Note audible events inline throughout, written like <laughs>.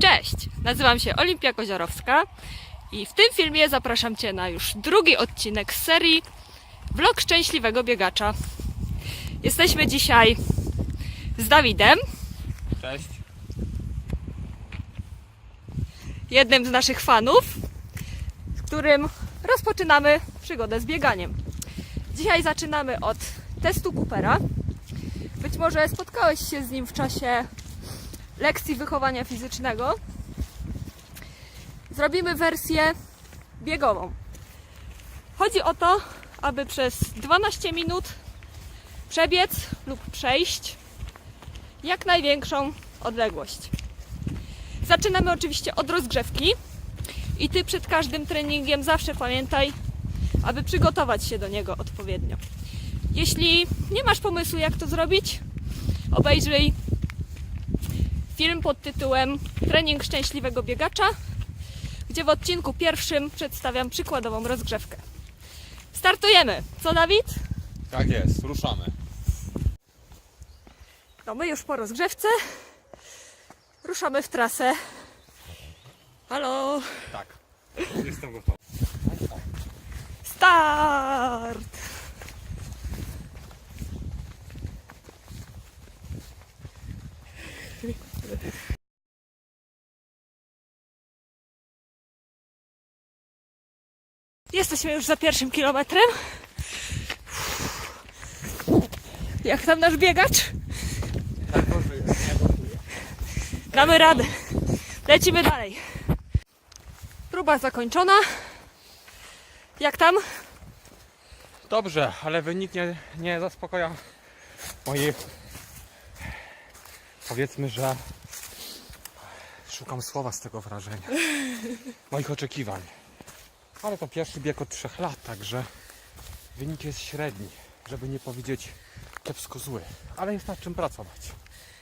Cześć, nazywam się Olimpia Koziorowska i w tym filmie zapraszam Cię na już drugi odcinek z serii Vlog Szczęśliwego Biegacza. Jesteśmy dzisiaj z Dawidem, Cześć. jednym z naszych fanów, z którym rozpoczynamy przygodę z bieganiem. Dzisiaj zaczynamy od testu Coopera. Być może spotkałeś się z nim w czasie lekcji wychowania fizycznego. Zrobimy wersję biegową. Chodzi o to, aby przez 12 minut przebiec lub przejść jak największą odległość. Zaczynamy oczywiście od rozgrzewki i ty przed każdym treningiem zawsze pamiętaj, aby przygotować się do niego odpowiednio. Jeśli nie masz pomysłu, jak to zrobić, obejrzyj film pod tytułem Trening szczęśliwego biegacza, gdzie w odcinku pierwszym przedstawiam przykładową rozgrzewkę. Startujemy! Co, Dawid? Tak jest, ruszamy. No my już po rozgrzewce ruszamy w trasę. Halo! Tak. Jesteśmy już za pierwszym kilometrem. Jak tam nasz biegacz? Damy radę. Lecimy dalej. Próba zakończona. Jak tam? Dobrze, ale wynik nie, nie zaspokoja moich... Powiedzmy, że szukam słowa z tego wrażenia. <laughs> Moich oczekiwań. Ale to pierwszy bieg od trzech lat, także wynik jest średni, żeby nie powiedzieć kiepsko zły. Ale jest nad czym pracować.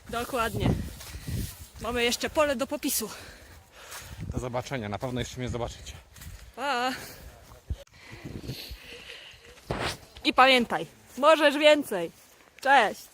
Dokładnie. Mamy jeszcze pole do popisu. Do zobaczenia, na pewno jeszcze mnie zobaczycie. Pa. I pamiętaj, możesz więcej. Cześć.